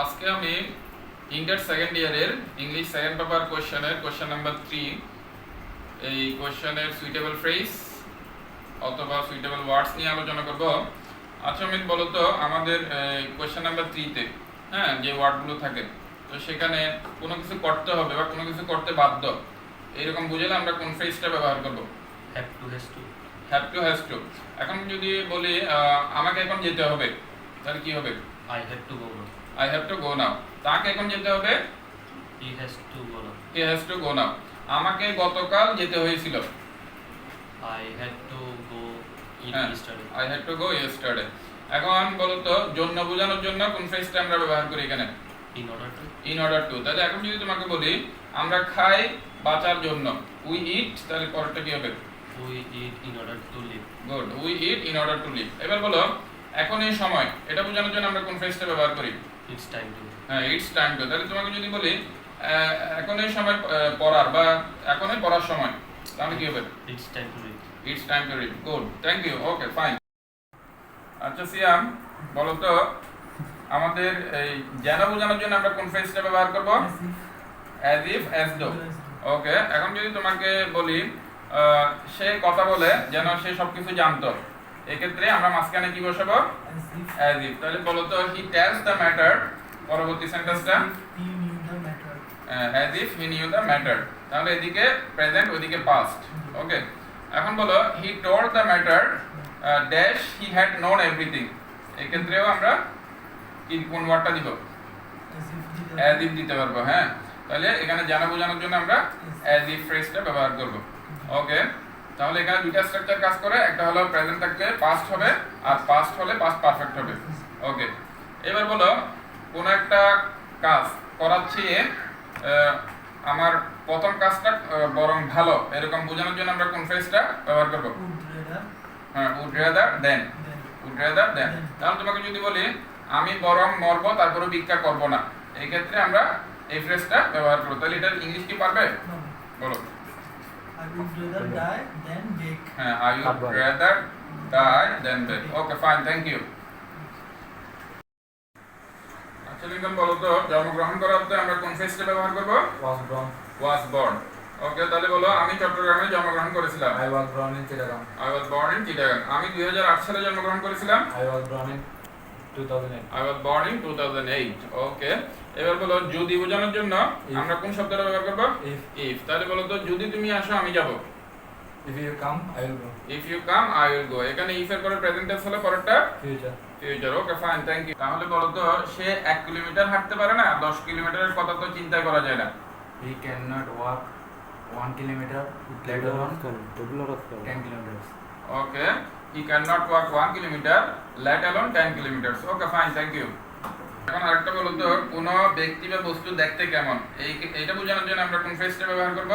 আজকে আমি inter second ইয়ারের ইংলিশ সেকেন্ড পেপার কোয়েশ্চেনের কোয়েশ্চেন নাম্বার থ্রি এই কোয়েশ্চেনের সুইটেবল ফ্রেজ অথবা সুইটেবল ওয়ার্ডস নিয়ে আলোচনা করব। আচ্ছা অমিত বলো তো আমাদের কোয়েশ্চেন নাম্বার থ্রিতে হ্যাঁ যে ওয়ার্ডগুলো থাকে তো সেখানে কোনো কিছু করতে হবে বা কোনো কিছু করতে বাধ্য এরকম বুঝলে আমরা কোন ফ্রেজটা ব্যবহার করব? Have to has to have to has to এখন যদি বলি আমাকে এখন যেতে হবে তাহলে কি হবে? I have to now I have to go now তাকে এখন যেতে হবে? He has to go now. He has to go now আমাকে গতকাল যেতে হয়েছিল। I had to go eat হ্যাঁ yesterday. I had to go yesterday এখন বলো তো জন্য বোঝানোর জন্য কোন ফ্রেজটা আমরা ব্যবহার করি এখানে? In order to? In order to তাহলে এখন যদি তোমাকে বলি আমরা খাই বাঁচার জন্য। উই ইট তাহলে পরেরটা কি হবে? We eat in order to live. Good we eat in order to live এবার বলো এখন এই সময় এটা বোঝানোর জন্য আমরা কোন ফ্রেজটা ব্যবহার করি? It's time to হ্যাঁ ইটস টাইম টু তাহলে তোমাকে যদি বলি আহ, এখন এই সময় পড়ার বা এখনই পড়ার সময় তাহলে কি হবে? It's time to read. It's time to read good thank you okay fine আচ্ছা সিয়াম বলো তো আমাদের এই যেন বোঝানোর জন্য আমরা কোন ফ্রেজটা ব্যবহার করব? অ্যাজ ইফ অ্যাজ দো ওকে এখন যদি তোমাকে বলি আহ, সে কথা বলে যেন সে সবকিছু জানতো। এক্ষেত্রে আমরা মাঝখানে কি বসাবো? অ্যাজ ইফ তাহলে বলো তো হি টেলস দ্য ম্যাটার পরবর্তী সেন্টেন্সটা as if he knew the matter তাহলে এদিকে প্রেজেন্ট ওইদিকে পাস্ট ওকে এখন বলো he told the matter dash he had known everything এক্ষেত্রেও আমরা কি কোন ওয়ার্ডটা দিব? অ্যাজ ইফ দিতে পারব। হ্যাঁ? তাহলে এখানে জানা বোঝানোর জন্য আমরা অ্যাজ ইফ ফ্রেজটা ব্যবহার করব। ওকে তাহলে এখানে দুইটা স্ট্রাকচার কাজ করে একটা হলো প্রেজেন্ট থাকলে পাস্ট হবে আর পাস্ট হলে পাস্ট পারফেক্ট হবে। ওকে এবার বলো কোন একটা কাজ আহ, আমার প্রথম কাজটা বরং ভালো এরকম বোঝানোর জন্য আমরা কোন ফ্রেজটা ব্যবহার করব? হ্যাঁ would rather than would rather than তাহলে তোমাকে যদি বলি আমি বরং মরবো তারপরে ভিক্ষা করব না। এই ক্ষেত্রে আমরা এই ফ্রেজটা ব্যবহার করব। তাহলে এটা ইংলিশ কি পারবে? বলো। হ্যাঁ I would rather die than beg okay fine thank you আচ্ছা লিঙ্কন বলো তো জন্মগ্রহণ করার অর্থে আমরা কোন ফ্রেজটা ব্যবহার করব? Was born. Was born okay তাহলে বলো আমি চট্টগ্রামে জন্মগ্রহণ করেছিলাম। I was born in Chittagong. I was born in Chittagong আমি 2008 সালে জন্মগ্রহণ করেছিলাম। I was born in 2008. I was born in 2008 okay এবার বলো যদি বোঝানোর জন্য আমরা কোন শব্দটা ব্যবহার করব? If ইফ তাহলে বলো তো যদি তুমি আসো আমি যাব। If you come, I will go. If you come I will go এখানে ইফ এর পরে প্রেজেন্ট টেন্স হলে পরেরটা Future. Future okay fine thank you তাহলে বলো তো সে 1 কিলোমিটার হাঁটতে পারে না? 10 কিলোমিটারের কথা তো চিন্তা করা যায় না। He cannot walk one kilometer, let alone ten kilometers. Okay he can not walk 1 kilometer let alone 10 kilometers okay fine thank you এখন আরেকটা বলো তো কোন ব্যক্তি বা বস্তু দেখতে কেমন? এই এটা বোঝানোর জন্য আমরা কোন ফ্রেজটা ব্যবহার করব?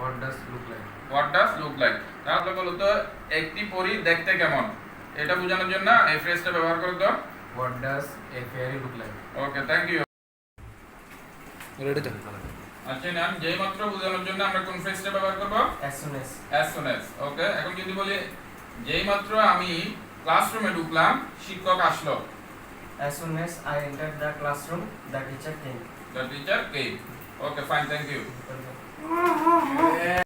What does look like? What does look like তাহলে বলো তো একটি পরী দেখতে কেমন? এটা বোঝানোর জন্য এই ফ্রেজটা ব্যবহার করো তো। What does a fairy look like? Okay thank you আচ্ছা নাম যেই মাত্র বোঝানোর জন্য আমরা কোন ফ্রেজটা ব্যবহার করব? As soon as. As soon as okay এখন যদি বলি যেই মাত্র আমি ক্লাসরুমে ঢুকলাম শিক্ষক আসলো As soon as I entered the classroom, the teacher came. the teacher came ওকে fine thank ইউ